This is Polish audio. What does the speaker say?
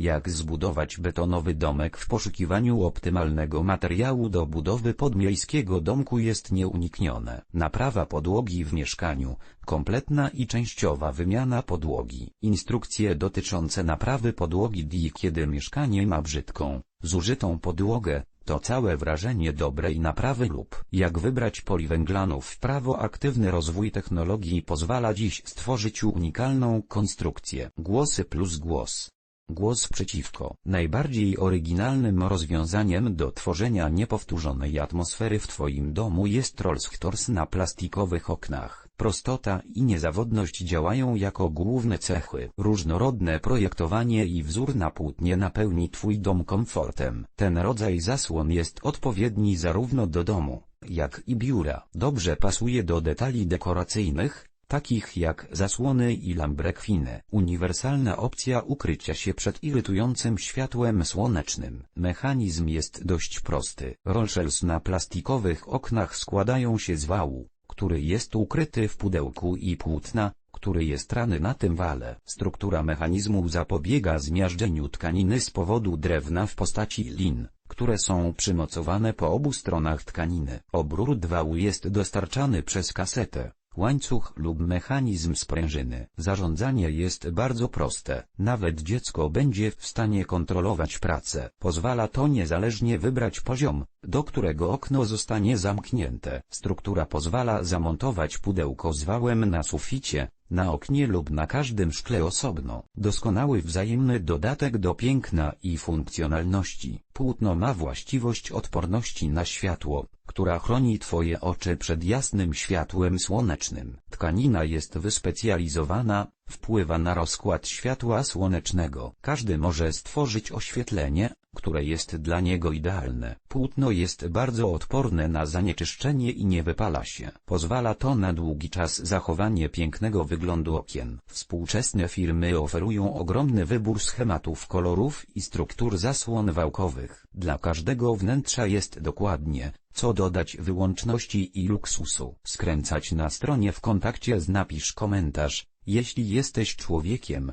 Jak zbudować betonowy domek w poszukiwaniu optymalnego materiału do budowy podmiejskiego domku jest nieuniknione. Naprawa podłogi w mieszkaniu, kompletna i częściowa wymiana podłogi. Instrukcje dotyczące naprawy podłogi D kiedy mieszkanie ma brzydką, zużytą podłogę, to całe wrażenie dobrej naprawy lub jak wybrać poliwęglanów prawo aktywny rozwój technologii pozwala dziś stworzyć unikalną konstrukcję. Głosy plus głos. Głos przeciwko. Najbardziej oryginalnym rozwiązaniem do tworzenia niepowtórzonej atmosfery w Twoim domu jest Rolls na plastikowych oknach. Prostota i niezawodność działają jako główne cechy. Różnorodne projektowanie i wzór na płótnie napełni Twój dom komfortem. Ten rodzaj zasłon jest odpowiedni zarówno do domu, jak i biura. Dobrze pasuje do detali dekoracyjnych, takich jak zasłony i lambrekwiny. Uniwersalna opcja ukrycia się przed irytującym światłem słonecznym. Mechanizm jest dość prosty. Rollshells na plastikowych oknach składają się z wału, który jest ukryty w pudełku i płótna, który jest rany na tym wale. Struktura mechanizmu zapobiega zmiażdżeniu tkaniny z powodu drewna w postaci lin, które są przymocowane po obu stronach tkaniny. Obrót wału jest dostarczany przez kasetę, łańcuch lub mechanizm sprężyny. Zarządzanie jest bardzo proste. Nawet dziecko będzie w stanie kontrolować pracę. Pozwala to niezależnie wybrać poziom, do którego okno zostanie zamknięte. Struktura pozwala zamontować pudełko z wałem na suficie, na oknie lub na każdym szkle osobno. Doskonały wzajemny dodatek do piękna i funkcjonalności. Płótno ma właściwość odporności na światło, która chroni Twoje oczy przed jasnym światłem słonecznym. Tkanina jest wyspecjalizowana, wpływa na rozkład światła słonecznego. Każdy może stworzyć oświetlenie, które jest dla niego idealne. Płótno jest bardzo odporne na zanieczyszczenie i nie wypala się. Pozwala to na długi czas zachowanie pięknego wyglądu okien. Współczesne firmy oferują ogromny wybór schematów kolorów i struktur zasłon wałkowych. Dla każdego wnętrza jest dokładnie, co dodać wyłączności i luksusu. Skręcać na stronie w kontakcie z napisz komentarz, jeśli jesteś człowiekiem,